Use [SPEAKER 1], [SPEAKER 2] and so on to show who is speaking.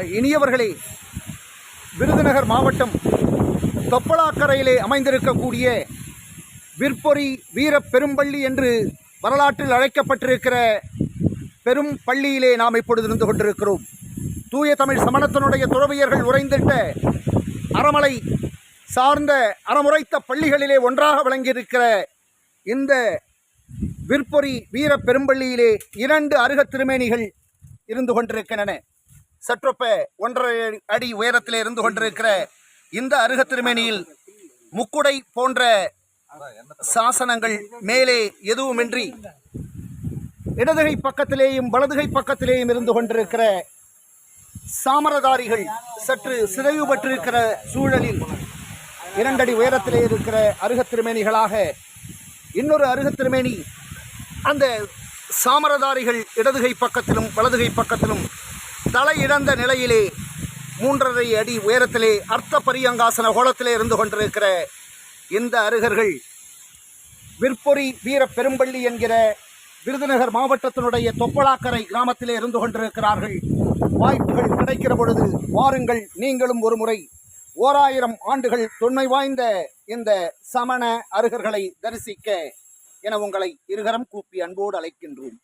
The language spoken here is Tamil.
[SPEAKER 1] இனியவர்களே விருதுநகர் மாவட்டம் தொப்பலாக்கரையிலே அமைந்திருக்கக்கூடிய விற்பொறி வீர பெரும்பள்ளி என்று வரலாற்றில் அழைக்கப்பட்டிருக்கிற பெரும் பள்ளியிலே நாம் இப்பொழுது இருந்து கொண்டிருக்கிறோம். தூய தமிழ் சமணத்தினுடைய துறவியர்கள் உறைந்திட்ட அறமலை சார்ந்த அறமுறைத்த பள்ளிகளிலே ஒன்றாக விளங்கியிருக்கிற இந்த விற்பொறி வீர பெரும்பள்ளியிலே இரண்டு அருக திருமேனிகள் இருந்து கொண்டிருக்கின்றன. சற்றொப்ப ஒன்றரை அடி உயரத்தில் இருந்து கொண்டிருக்கிற இந்த அருக திருமேனியில் முக்குடை போன்ற சாசனங்கள் மேலே எதுவுமின்றி இடதுகை பக்கத்திலேயும் வலதுகை பக்கத்திலேயும் இருந்து கொண்டிருக்கிற சாமரதாரிகள் சற்று சிதைவு பெற்றிருக்கிற சூழலில் இரண்டடி உயரத்திலே இருக்கிற அருகத் திருமேனிகளாக இன்னொரு அருகத் திருமேனி அந்த சாமரதாரிகள் இடதுகை பக்கத்திலும் வலதுகை பக்கத்திலும் தலையிழந்த நிலையிலே மூன்றரை அடி உயரத்திலே அர்த்த பரியங்காசன கோலத்திலே இருந்து கொண்டிருக்கிற இந்த அருகர்கள் விற்பொறி வீர பெரும்பள்ளி என்கிற விருதுநகர் மாவட்டத்தினுடைய தொப்பலாக்கரை கிராமத்திலே இருந்து கொண்டிருக்கிறார்கள். வாய்ப்புகள் கிடைக்கிற பொழுது வாருங்கள் நீங்களும் ஒரு முறை ஓராயிரம் ஆண்டுகள் தொன்மை வாய்ந்த இந்த சமண அருகர்களை தரிசிக்க என உங்களை இருகரம் கூப்பி அன்போடு அழைக்கின்றோம்.